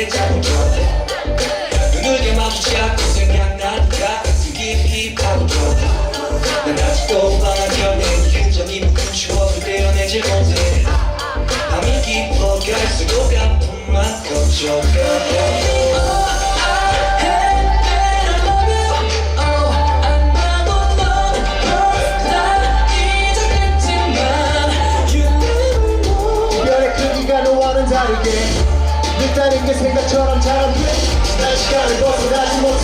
내 자꾸 눈을 감아도 자꾸 생각나니까 가슴 깊이 파고들어 난 아직도 말하면 내 흔적이 묶은 추억을 떼어내질 못해 밤이 깊어갈수록 아픔만 커져가 자리 있게 생각처럼 잘한 뒤에 다시 가는 것을 다시 못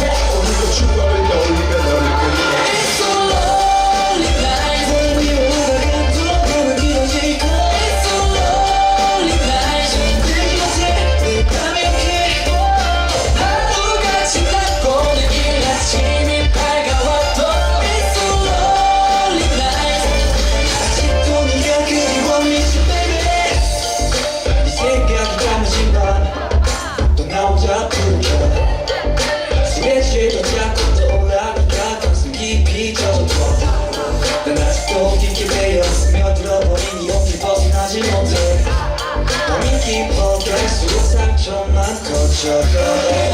sugar.